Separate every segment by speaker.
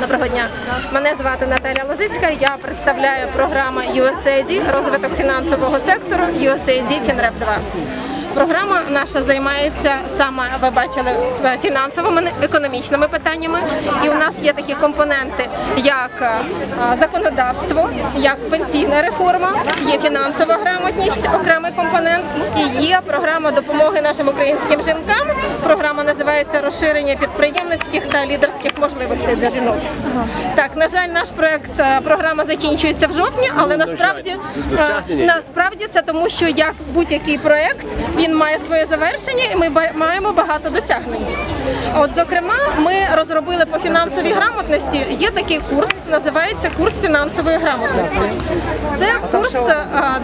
Speaker 1: Доброго дня. Мене звати Наталя Лозицька. Я представляю програму USAID розвиток фінансового сектору USAID FinRep 2. Програма наша займається саме, ви бачили, е, фінансовими економічними питаннями. І у нас є такі компоненти, як е, законодавство, як пенсійна реформа, є фінансова грамотність, окремий компонент, і є програма допомоги нашим українським жінкам. Програма називається розширення підприємницьких та лідерських можливостей для жінок. Так, на жаль, наш проект е, програма закінчується в жовтні, але насправді е, насправді це тому, що як будь-який проект він має своє завершення, і ми маємо багато досягнень. От, зокрема, ми розробили по фінансовій грамотності. Є такий курс, називається курс фінансової грамотності. Це курс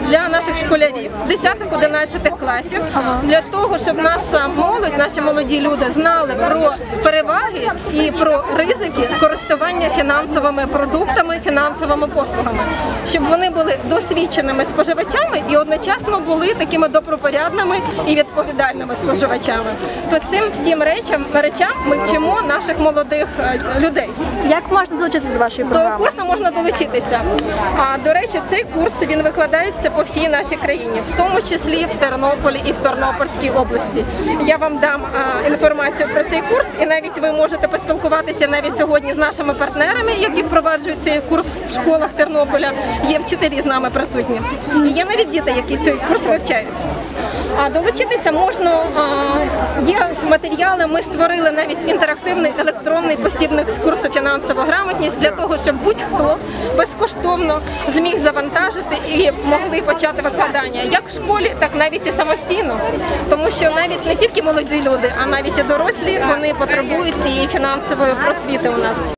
Speaker 1: для наших школярів 10-11 класів для того, щоб наша молодь, наші молоді люди знали про переваги і про ризики користування фінансовими продуктами, фінансовими послугами, щоб вони були досвідченими споживачами і одночасно були такими добропорядними і відповідальними споживачами. То цим всім речам речам ми вчимо наших молодих е, людей.
Speaker 2: Як можна долучитися до вашої
Speaker 1: До курсу можна долучитися. А до речі, цей курс він викладається по всій нашій країні, в тому числі в Тернополі і в Тернопільській області. Я вам дам інформацію про цей курс, і навіть ви можете поспілкуватися навіть сьогодні з нашими партнерами, які впроваджують цей курс в школах Тернополя. Є вчителі з нами присутні. І є навіть діти, які цей курс вивчають. А долучитися можна є матеріали. Ми створили навіть інтерактивний електронний посібник з курсу фінансова грамотність для того, щоб будь-хто безкоштовно зміг завантажити і могли почати викладання як в школі, так навіть і самостійно, тому що навіть не тільки молоді люди, а навіть і дорослі вони потребують цієї фінансової просвіти у нас.